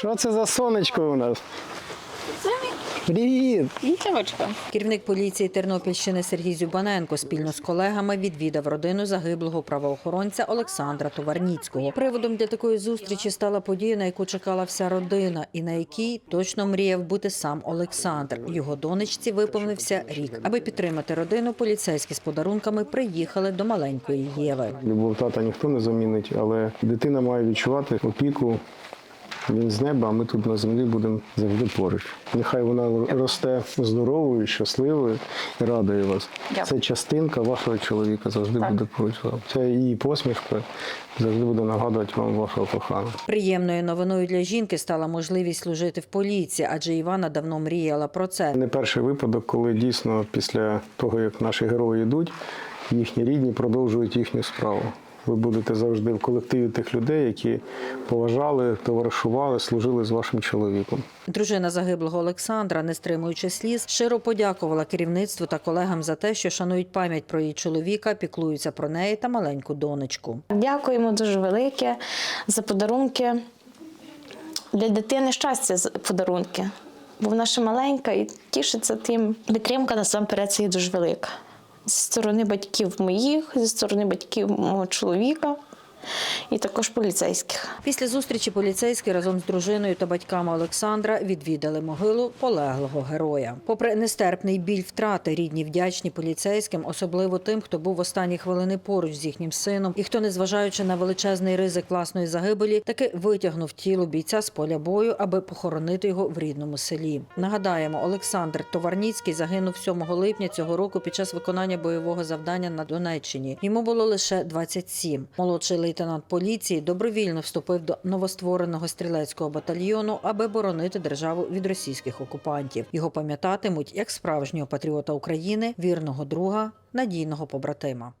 Що це за сонечко у нас? Привіт! Дівчинка. Керівник поліції Тернопільщини Сергій Зюбаненко спільно з колегами відвідав родину загиблого правоохоронця Олександра Товарніцького. Приводом для такої зустрічі стала подія, на яку чекала вся родина, і на якій точно мріяв бути сам Олександр. Його донечці виповнився рік. Аби підтримати родину, поліцейські з подарунками приїхали до маленької Єви. Любов тата ніхто не замінить, але дитина має відчувати опіку. Він з неба, а ми тут на землі будемо завжди поруч. Нехай вона росте здоровою, щасливою і радує вас. Дякую. Це частинка вашого чоловіка завжди буде поруч. Це її посмішка завжди буде нагадувати вам вашого коханого. Приємною новиною для жінки стала можливість служити в поліції, адже Івана давно мріяла про це. Не перший випадок, коли дійсно після того, як наші герої йдуть, їхні рідні продовжують їхню справу. Ви будете завжди в колективі тих людей, які поважали, товаришували, служили з вашим чоловіком. Дружина загиблого Олександра, не стримуючи сліз, щиро подякувала керівництву та колегам за те, що шанують пам'ять про її чоловіка, піклуються про неї та маленьку донечку. Дякуємо дуже велике за подарунки. Для дитини щастя з- подарунки. Бо вона ще маленька і тішиться тим. Підтримка насамперед це є дуже велика. Зі сторони батьків моїх, зі сторони батьків мого чоловіка і також поліцейських. Після зустрічі поліцейські разом з дружиною та батьками Олександра відвідали могилу полеглого героя. Попри нестерпний біль втрати, рідні вдячні поліцейським, особливо тим, хто був в останні хвилини поруч з їхнім сином, і хто, незважаючи на величезний ризик власної загибелі, таки витягнув тіло бійця з поля бою, аби похоронити його в рідному селі. Нагадаємо, Олександр Товарніцький загинув 7 липня цього року під час виконання бойового завдання на Донеччині. Йому було лише 27. Молодший лейтенант поліції добровільно вступив до новоствореного стрілецького батальйону, аби боронити державу від російських окупантів. Його пам'ятатимуть як справжнього патріота України, вірного друга, надійного побратима.